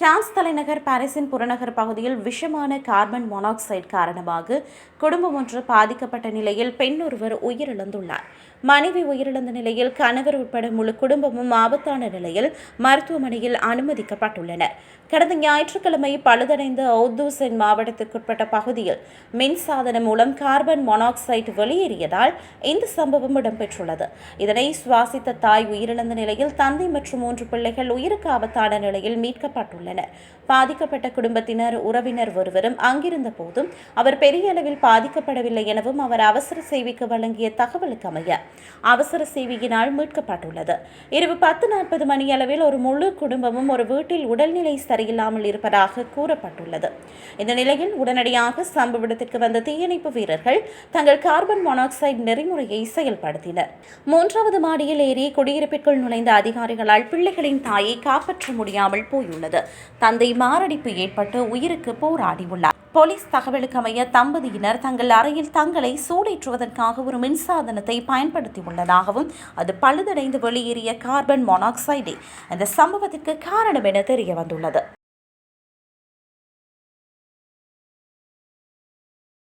France தலைநகர் பாரிஸின் புறநகர் பகுதியில் விஷமான கார்பன் மோனாக்சைடு காரணமாக குடும்பம் ஒன்று பாதிக்கப்பட்ட நிலையில் பெண் ஒருவர் உயிரிழந்துள்ளார். மனைவி உயிரிழந்த நிலையில் கணவர் உட்பட முழு குடும்பமும் ஆபத்தான நிலையில் மருத்துவமனையில் அனுமதிக்கப்பட்டுள்ளனர். கடந்த ஞாயிற்றுக்கிழமை பழுதடைந்த ஓத்தூசன் மாவட்டத்திற்குட்பட்ட பகுதியில் மின்சாதனம் மூலம் கார்பன் மோனாக்சைடு வெளியேறியதால் இந்த சம்பவம் இடம்பெற்றுள்ளது. இதனை சுவாசித்த தாய் உயிரிழந்த நிலையில் தந்தை மற்றும் மூன்று பிள்ளைகள் உயிருக்கு ஆபத்தான நிலையில் மீட்கப்பட்டுள்ளனர். பாதிக்கப்பட்ட குடும்பத்தினர் உறவினர் ஒருவரும் அங்கிருந்த போதும் அவர் பெரிய அளவில் பாதிக்கப்படவில்லை எனவும் அவர் அவசர சேவைக்கு வழங்கிய தகவலுக்கு அமைய அவசர சேவையினால் மீட்கப்பட்டுள்ளது. இரவு பத்து நாற்பது மணி அளவில் ஒரு முழு குடும்பமும் ஒரு வீட்டில் உடல்நிலை சரியில்லாமல் இருப்பதாக கூறப்பட்டுள்ளது. இந்த நிலையில் உடனடியாக சம்பவ இடத்திற்கு வந்த தீயணைப்பு வீரர்கள் தங்கள் கார்பன் மோனாக்சைடு நெறிமுறையை செயல்படுத்தினர். மூன்றாவது மாடியில் ஏறி குடியிருப்பிற்குள் நுழைந்த அதிகாரிகளால் பிள்ளைகளின் தாயை காப்பாற்ற முடியாமல் போயுள்ளது. தந்தை மாரடைப்பு ஏற்பட்டு உயிருக்கு போராடியுள்ளார் போலீஸ் தகவலுக்கு அமைய தம்பதியினர் தங்கள் அறையில் தங்களை சூடேற்றுவதற்காக ஒரு மின்சாதனத்தை பயன்படுத்தியுள்ளதாகவும் அது பழுதடைந்து வெளியேறிய கார்பன் மோனாக்சைடே. இந்த சம்பவத்திற்கு காரணம் என தெரிய வந்துள்ளது